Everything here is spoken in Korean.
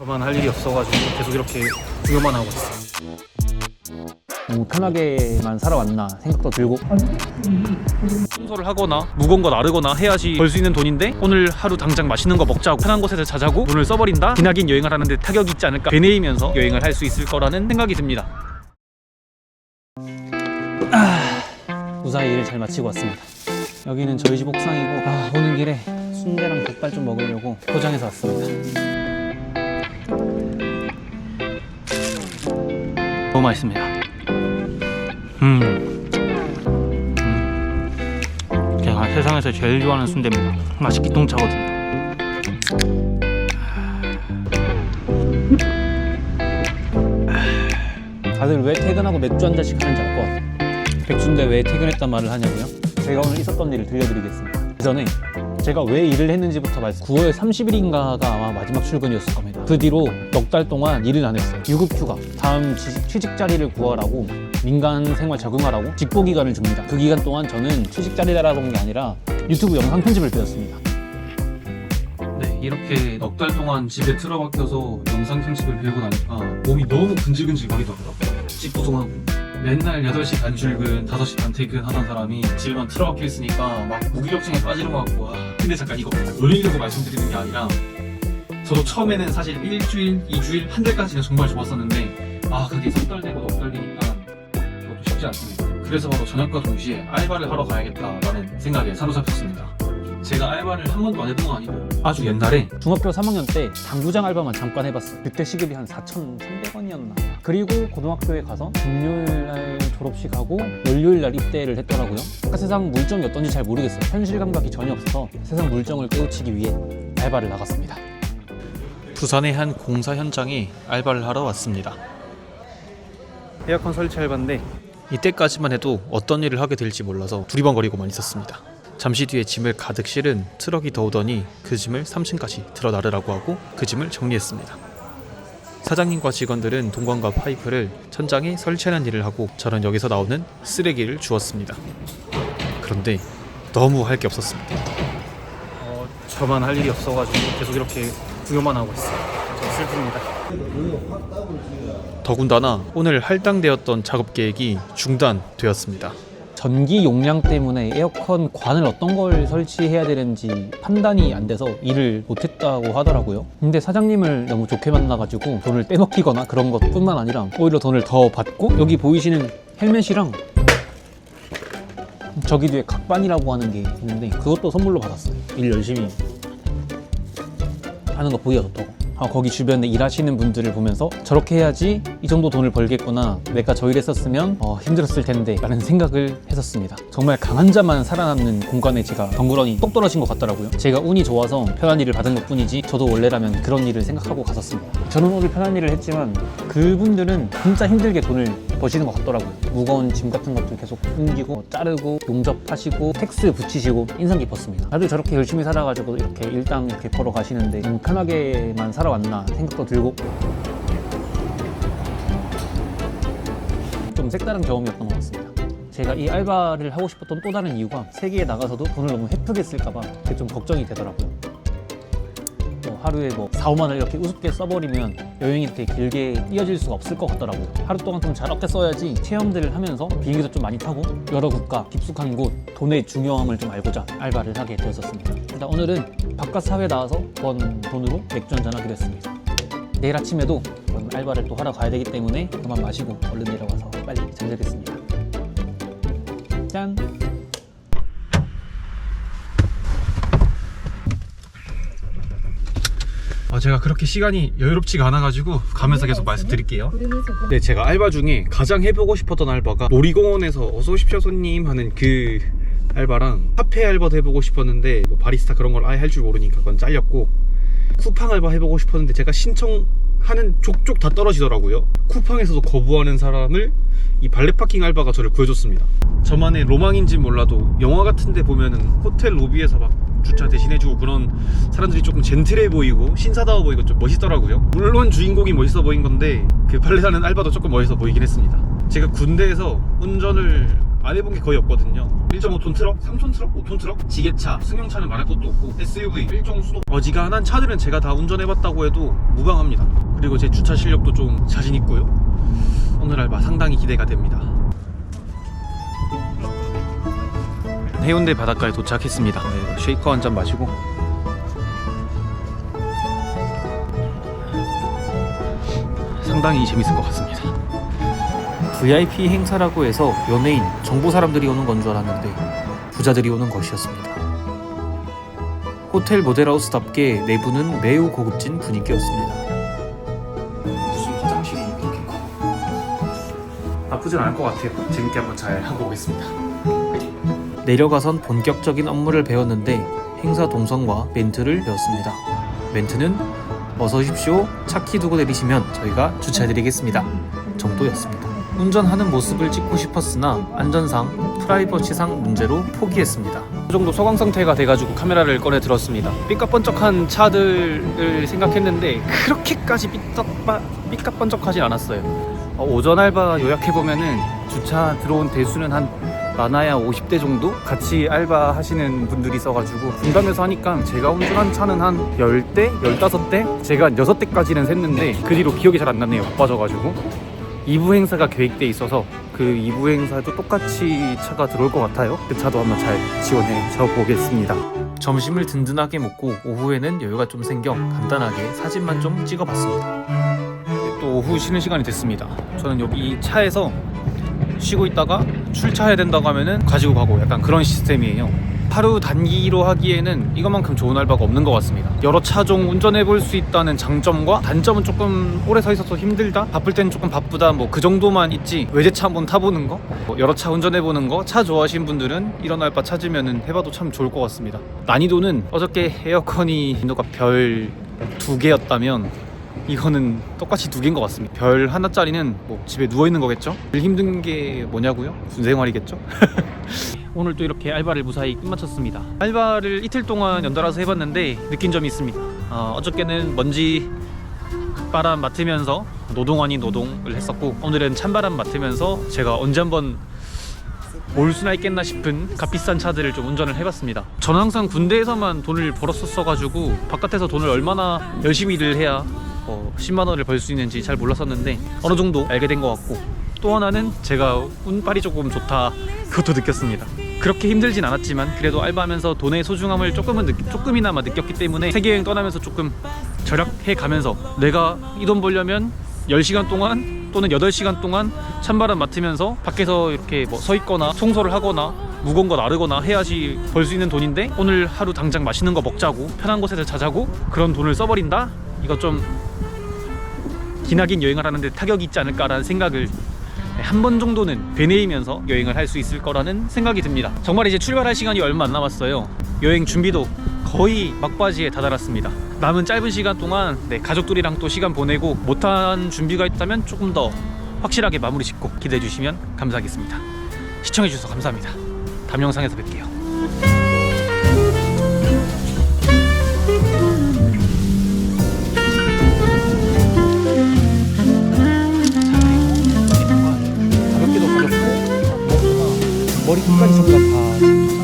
저만 할 일이 없어가지고 계속 이렇게 구경만 하고 있어. 너무 편하게만 살아왔나 생각도 들고 청소를 하거나 무거운 거 나르거나 해야지 벌 수 있는 돈인데 오늘 하루 당장 맛있는 거 먹자고 편한 곳에서 자자고 돈을 써버린다 기나긴 여행을 하는데 타격이 있지 않을까 되뇌이면서 여행을 할 수 있을 거라는 생각이 듭니다 무사히 일을 잘 마치고 왔습니다. 여기는 저희 집 옥상이고 아, 오는 길에 순대랑 족발 좀 먹으려고 포장해서 왔습니다. 너무 맛있습니다 음. 음. 제가 세상에서 제일 좋아하는 순대입니다 맛이 기똥차거든요 다들 왜 퇴근하고 맥주 한 잔씩 하는지 알 것 같아요. 백순대 왜 퇴근했단 말을 하냐고요? 제가 오늘 있었던 일을 들려드리겠습니다. 그 전에 제가 왜 일을 했는지부터 말씀. 9월 30일인가가 아마 마지막 출근이었을 겁니다. 그 뒤로 넉 달 동안 일을 안 했어요. 유급 휴가, 다음 지- 취직 자리를 구하라고 민간 생활 적응하라고 직보 기간을 줍니다. 그 기간 동안 저는 취직 자리를 알아본 게 아니라 유튜브 영상 편집을 배웠습니다. 네 이렇게 넉 달 동안 집에 틀어박혀서 영상 편집을 배우고 나니까 몸이 너무 근질근질 거리더라고요 찌뿌둥하고 맨날 8시 반 출근, 5시 반 퇴근 하던 사람이 집에만 틀어박혀 있으니까 막 무기력증에 빠지는 것 같고 아, 근데 잠깐 이거 놀리려고 말씀드리는 게 아니라 저도 처음에는 사실 일주일, 이주일, 한 달까지는 정말 좋았었는데 아 그게 석달 되고 넉달 되니까 그것도 쉽지 않습니다 그래서 바로 저녁과 동시에 알바를 하러 가야겠다라는 생각에 사로잡혔습니다 제가 알바를 한 번도 안 해본 건 아니고 아주 옛날에 중학교 3학년 때 당구장 알바만 잠깐 해봤어요. 그때 시급이 한 4,300원이었나. 그리고 고등학교에 가서 금요일 날 졸업식 하고 월요일 날 입대를 했더라고요. 아까 세상 물정이 어떤지 잘 모르겠어요. 현실 감각이 전혀 없어서 세상 물정을 깨우치기 위해 알바를 나갔습니다. 부산의 한 공사 현장에 알바를 하러 왔습니다. 에어컨 설치 알바인데 이때까지만 해도 어떤 일을 하게 될지 몰라서 두리번거리고만 있었습니다. 잠시 뒤에 짐을 가득 실은 트럭이 더 오더니 그 짐을 3층까지 들어 나르라고 하고 그 짐을 정리했습니다. 사장님과 직원들은 동관과 파이프를 천장에 설치하는 일을 하고 저는 여기서 나오는 쓰레기를 주웠습니다. 그런데 너무 할 게 없었습니다. 어, 저만 할 일이 없어가지고 계속 이렇게 구경만 하고 있어요. 좀 슬픕니다. 더군다나 오늘 할당되었던 작업 계획이 중단되었습니다. 전기 용량 때문에 에어컨 관을 어떤 걸 설치해야 되는지 판단이 안 돼서 일을 못했다고 하더라고요. 근데 사장님을 너무 좋게 만나가지고 돈을 떼먹히거나 그런 것 뿐만 아니라 오히려 돈을 더 받고 여기 보이시는 헬멧이랑 저기 뒤에 각반이라고 하는 게 있는데 그것도 선물로 받았어요. 일 열심히 하는 거 보여줬다고. 아, 거기 주변에 일하시는 분들을 보면서 저렇게 해야지 이 정도 돈을 벌겠구나. 내가 저 일했었으면 어, 힘들었을 텐데 라는 생각을 했었습니다. 정말 강한 자만 살아남는 공간에 제가 덩그러니 똑 떨어진 것 같더라고요. 제가 운이 좋아서 편한 일을 받은 것 뿐이지 저도 원래라면 그런 일을 생각하고 갔었습니다. 저는 오늘 편한 일을 했지만 그분들은 진짜 힘들게 돈을 버시는 것 같더라고요. 무거운 짐 같은 것들 계속 옮기고 자르고 용접하시고 텍스 붙이시고 인상 깊었습니다. 다들 저렇게 열심히 살아가지고 이렇게 일당 이렇게 벌어 가시는데 좀 편하게만 살아왔나 생각도 들고 좀 색다른 경험이었던 것 같습니다. 제가 이 알바를 하고 싶었던 또 다른 이유가 세계에 나가서도 돈을 너무 헤프게 쓸까봐 그게 좀 걱정이 되더라고요. 뭐 하루에 뭐 4, 5만 원 이렇게 우습게 써버리면 여행이 이렇게 길게 이어질 수가 없을 것 같더라고요. 하루 동안 좀 잘 아껴 써야지 체험들을 하면서 비행기도 좀 많이 타고 여러 국가, 깊숙한 곳, 돈의 중요함을 좀 알고자 알바를 하게 되었었습니다. 일단 오늘은 바깥 사회 나와서 번 돈으로 맥주 한잔 하기로 했습니다. 내일 아침에도 알바를 또 하러 가야 되기 때문에 그만 마시고 얼른 내려가서 빨리 잠들겠습니다. 짠! 제가 그렇게 시간이 여유롭지가 않아가지고 가면서 계속 말씀드릴게요. 네, 제가 알바 중에 가장 해보고 싶었던 알바가 놀이공원에서 어서 오십시오 손님 하는 그 알바랑 카페 알바도 해보고 싶었는데 뭐 바리스타 그런 걸 아예 할 줄 모르니까 그건 잘렸고 쿠팡 알바 해보고 싶었는데 제가 신청하는 족족 다 떨어지더라고요. 쿠팡에서도 거부하는 사람을 이 발레 파킹 알바가 저를 구해줬습니다. 저만의 로망인지 몰라도 영화 같은 데 보면은 호텔 로비에서 막 주차 대신해주고 그런 사람들이 조금 젠틀해 보이고 신사다워 보이고 좀 멋있더라고요. 물론 주인공이 멋있어 보인 건데 그 발레하는 알바도 조금 멋있어 보이긴 했습니다. 제가 군대에서 운전을 안 해본 게 거의 없거든요. 1.5톤 트럭, 3톤 트럭, 5톤 트럭, 지게차, 승용차는 말할 것도 없고 SUV, 일종 수동. 어지간한 차들은 제가 다 운전해봤다고 해도 무방합니다. 그리고 제 주차 실력도 좀 자신 있고요. 오늘 알바 상당히 기대가 됩니다 해운대 바닷가에 도착했습니다 네, 쉐이커 한 잔 마시고 상당히 재밌을 것 같습니다 VIP 행사라고 해서 연예인, 정보 사람들이 오는 건 줄 알았는데 부자들이 오는 것이었습니다. 호텔 모델하우스답게 내부는 매우 고급진 분위기였습니다. 무슨 화장실이 이렇게 커? 나쁘진 않을 것 같아요. 재밌게 한번 잘 하고 오겠습니다. 내려가선 본격적인 업무를 배웠는데 행사 동선과 멘트를 배웠습니다. 멘트는 어서 오십시오. 차키 두고 내리시면 저희가 주차해드리겠습니다. 정도였습니다. 운전하는 모습을 찍고 싶었으나 안전상 프라이버시상 문제로 포기했습니다. 이 정도 소강 상태가 돼가지고 카메라를 꺼내 들었습니다. 삐까번쩍한 차들을 생각했는데 그렇게까지 삐딱빠, 삐까번쩍하진 않았어요. 어, 오전 알바 요약해 보면은 주차 들어온 대수는 한 많아야 50대 정도 같이 알바 하시는 분들이 있어가지고 분담해서 하니까 제가 운전한 차는 한 10대, 15대, 제가 한 6대까지는 샜는데 그 뒤로 기억이 잘 안 나네요. 바빠져가지고. 2부 행사가 계획돼 있어서 그 2부 행사도 똑같이 차가 들어올 것 같아요. 그 차도 한번 잘 지원해 줘 보겠습니다. 점심을 든든하게 먹고 오후에는 여유가 좀 생겨 간단하게 사진만 좀 찍어봤습니다. 또 오후 쉬는 시간이 됐습니다. 저는 여기 차에서 쉬고 있다가 출차해야 된다고 하면은 가지고 가고 약간 그런 시스템이에요. 하루 단기로 하기에는 이것만큼 좋은 알바가 없는 것 같습니다. 여러 차종 운전해 볼 수 있다는 장점과 단점은 조금 오래 서 있어서 힘들다. 바쁠 때는 조금 바쁘다. 뭐 그 정도만 있지. 외제차 한번 타보는 거, 뭐 여러 차 운전해 보는 거, 차 좋아하시는 분들은 이런 알바 찾으면은 해봐도 참 좋을 것 같습니다. 난이도는 어저께 에어컨이 인도가 별 두 개였다면 이거는 똑같이 두 개인 것 같습니다. 별 하나짜리는 뭐 집에 누워 있는 거겠죠? 제일 힘든 게 뭐냐고요? 군생활이겠죠? 오늘 또 이렇게 알바를 무사히 끝마쳤습니다. 알바를 이틀 동안 연달아서 해봤는데 느낀 점이 있습니다. 어, 어저께는 먼지 바람 맡으면서 노동 아닌 노동을 했었고 오늘은 찬바람 맡으면서 제가 언제 한번 올 수나 있겠나 싶은 값비싼 차들을 좀 운전을 해봤습니다. 저는 항상 군대에서만 돈을 벌었었어가지고 바깥에서 돈을 얼마나 열심히 일을 해야 어, 10만 원을 벌 수 있는지 잘 몰랐었는데 어느 정도 알게 된 것 같고 또 하나는 제가 운빨이 조금 좋다 그것도 느꼈습니다. 그렇게 힘들진 않았지만 그래도 알바하면서 돈의 소중함을 조금은 느, 조금이나마 느꼈기 때문에 세계 여행 떠나면서 조금 절약해 가면서 내가 이 돈 벌려면 10시간 동안 또는 8시간 동안 찬바람 맡으면서 밖에서 이렇게 뭐 서 있거나 청소를 하거나 무거운 거 나르거나 해야지 벌 수 있는 돈인데 오늘 하루 당장 맛있는 거 먹자고 편한 곳에서 자자고 그런 돈을 써버린다? 이거 좀 기나긴 여행을 하는데 타격이 있지 않을까라는 생각을 한 번 정도는 되뇌이면서 여행을 할 수 있을 거라는 생각이 듭니다. 정말 이제 출발할 시간이 얼마 안 남았어요. 여행 준비도 거의 막바지에 다다랐습니다. 남은 짧은 시간 동안 네, 가족들이랑 또 시간 보내고 못한 준비가 있다면 조금 더 확실하게 마무리 짓고 기대해 주시면 감사하겠습니다. 시청해 주셔서 감사합니다. 다음 영상에서 뵐게요. 머리 끝까지 전부 다